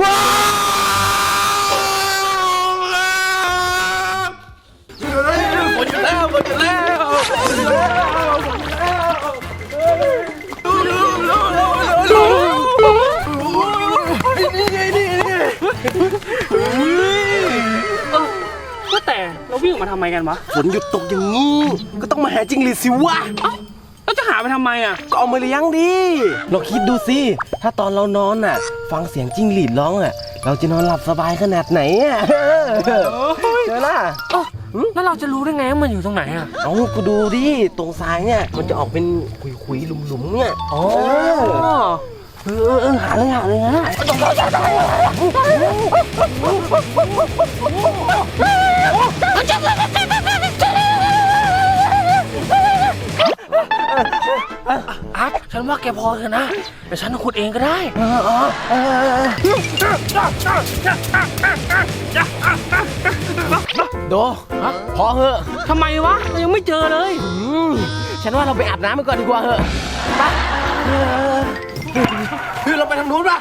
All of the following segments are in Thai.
ว้าวหมดอยู่แล้วหมดอยู่แล้วนี่ไงนี่ไงว่าแต่เราวิ่งออกมาทำไมกันวะฝนหยุดตกอย่างนี้ ก็ต้องมาหาจิงหรีดสิวะเราจะหาไปทำไมอะก็เอามาเลี้ยงดิเราคิดดูสิ ถ้าตอนเรานอนน่ะ ฟังเสียงจิ้งหรีดร้องอะ เราจะนอนหลับสบายขนาดไหนอะเจอล่ะเอ้าแล้วเราจะรู้ได้ไงว่ามันอยู่ตรงไหนอะเอากูดูดิ ตรงซ้ายเนี่ย มันจะออกเป็นขุยๆหลุมๆเนี่ยอ๋อเออเออเออหาเลยหาเลยฮะอาร์ต ฉันว่าแกพอเถอะนะเดี๋ยวฉันขุดเองก็ได้ เออเออเออเออโดพอเหอะทำไมวะเรายังไม่เจอเลยอืมฉันว่าเราไปอาบน้ำกันก่อนดีกว่าเหอะไปเออคือเราไปทางนู้นป่ะ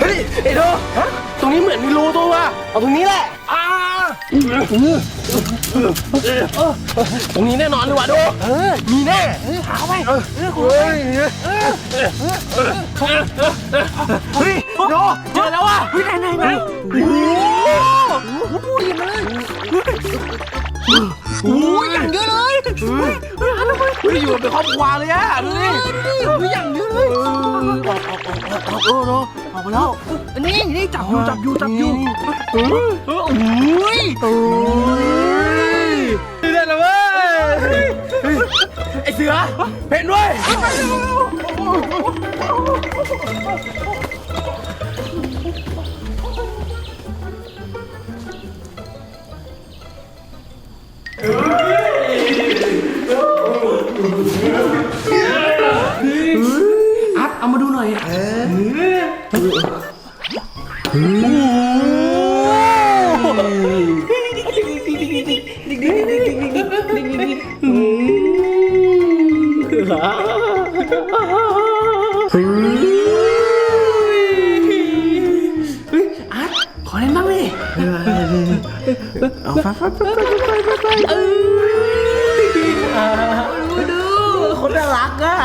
เฮ้ยไอ้โดตรงนี้เหมือนมีรูตัวว่ะเอาตรงนี้แหละอ่า ตรงนี้แน่นอนเลยว่ะดูมีแน่หาไปเออเฮ้ยเฮ้ยโดเจอแล้วว่ะเฮ้ยไหนไหนไหนโอ้โหพูดเลยโอ้ยอย่างเยอะเลย เฮ้ยเฮ้ยเฮ้ยอยู่เป็นครอบครัวเลยอะดูดิเฮ้ยอย่างเยอะเลยออกออกออกออกออกโอ้โหออกมาแล้วนี่นี่จับอยู่จับอยู่จับอยู่โอ้ยโอ้ยได้แล้วเว้ยไอเสือเห็นด้วย อาร์ตขอเล่นบ้างดิเอาฟ้าฟ้าฟ้าดูคนน่ารักอะ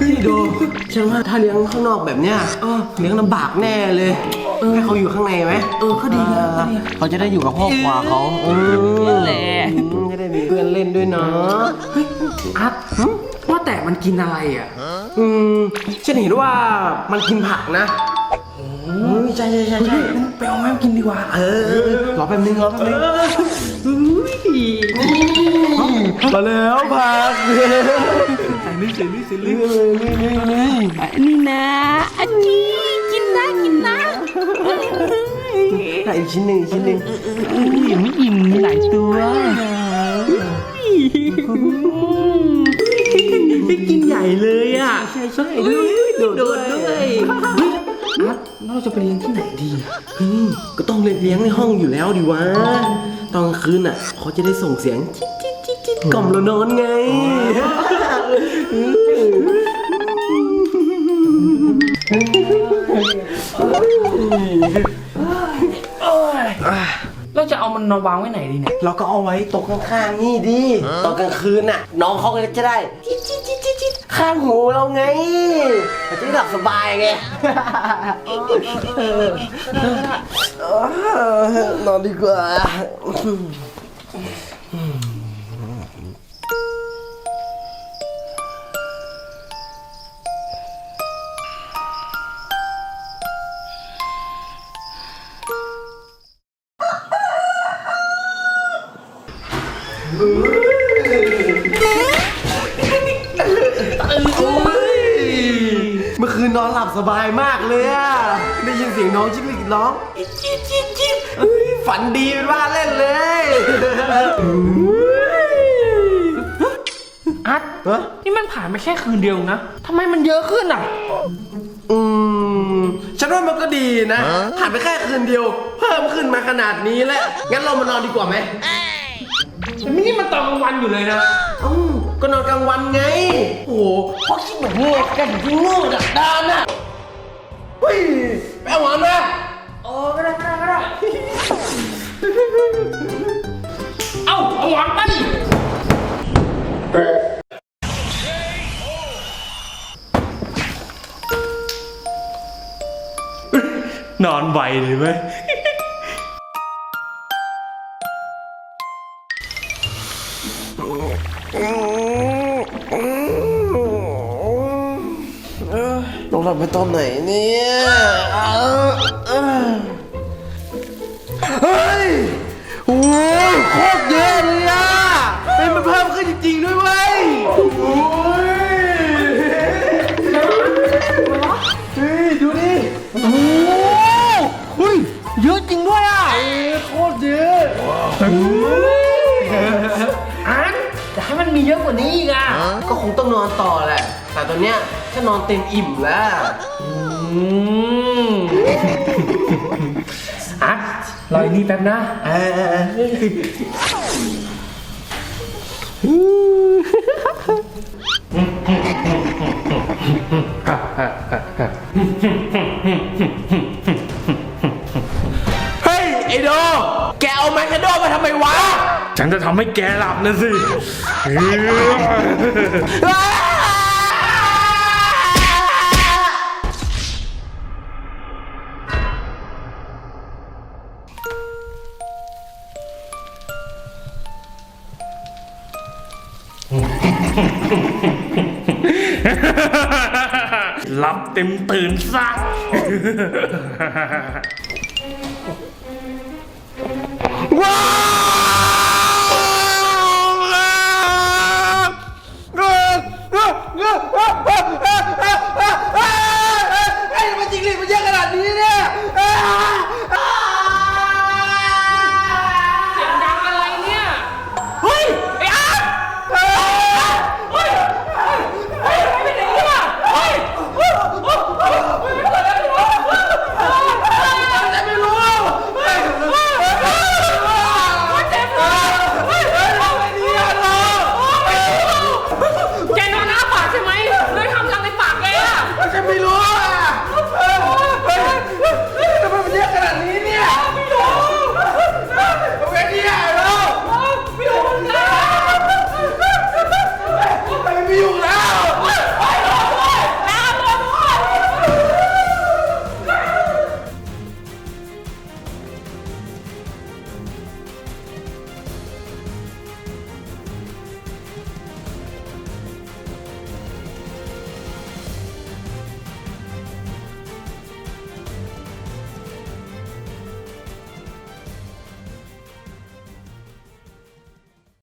พี่ดูฉันว่าถ้าเลี้ยงข้างนอกแบบเนี้ยเลี้ยงลำบากแน่เลยให้เขาอยู่ข้างในไหมเออเขาดีนะเขาจะได้อยู่กับครอบครัวเขาเออแหละจะได้มีเพื่อนเล่นด้วยเนาะอาร์ตว่าแต่มันกินอะไรอะอืมฉันเห็นว่ามันกินผักนะโอ้ยใช่ใช่ใช่ใช่ไปเอาแม่กินดีกว่า เออ รอแป๊บนึงรอแป๊บนึงมาแล้วผักใส่ นี่ส่นี่ส่นี่นี่นี่นี่นี่นะอันนี้กินนะกินนะอีกชิ้นหนึ่งชิ้นหนึ่งยังไม่อิ่มมีหลายตัวกินใหญ่เลยอะใช่ใช่โดดด้วยอาร์ตแล้วเราจะไปเลี้ยงที่ไหนดีก็ต้องเลี้ยงในห้องอยู่แล้วดิวะตอนคืนอะเขาจะได้ส่งเสียงจิ๊ดจิ๊ดจิ๊ดจิ๊ดกล่อมเรานอนไง เราจะเอามันมาวางไว้ไหนดีเนี่ย เราก็เอาไว้ตรงข้างๆนี่ดิตอนกลางคืนน่ะ น้องเขาก็จะได้จิ๊ดจิ๊ดจิ๊ดจิ๊ดจิ๊ดข้างหูเราไงจะได้หลับสบายไงนอนดีกว่า เมื่อคืนนอนหลับสบายมากเลยอะได้ยินเสียงน้องจิ้งหรีดร้องอีจิ๊ดจิ๊ดจิ๊ดเฮ้ยฝันดีเป็นว่าเล่นเลยอาร์ตฮะนี่มันผ่านไปแค่คืนเดียวนะทำไมมันเยอะขึ้นอะ อืมฉันว่ามันก็ดีนะ ผ่านไปแค่คืนเดียว เพิ่มขึ้นมาขนาดนี้แล้วงั้นเรามานอนดีกว่าไหม แต่ไม่นี่มันตอนกลางวันอยู่เลยนะอืมก็นอนกลางวันไง โอ้โหเพราะคิดแบบโง่กันที่โง่ดักดานน่ะเฮ้ยไปเอาหวานมาโอ้ก็ได้ก็ได้ก็ได้ เอ้าเอาหวังไปนอนไวเลยไหม ต้องหลับไปตอนไหนเนี่ยเออเออเฮ้ยโอ้ยโคตรเยอะเลยอะเป็นมันเพิ่มขึ้นจริงๆด้วยเว้ยโอ้ยเฮ้ยดูดิโอ้โหเฮ้ยเยอะจริงด้วยอะโคตรเยอะ ต้องนอนต่อแหละ แต่ตอนเนี้ยฉันนอนเต็มอิ่มแล้วอืมอัดรออีกนี่แป๊บนะเออเฮ้ยไอโด แกเอาแมาโดมาทำไมวะ ฉันจะทำให้แกหลับนะสิหลับเต็มตื่นซะ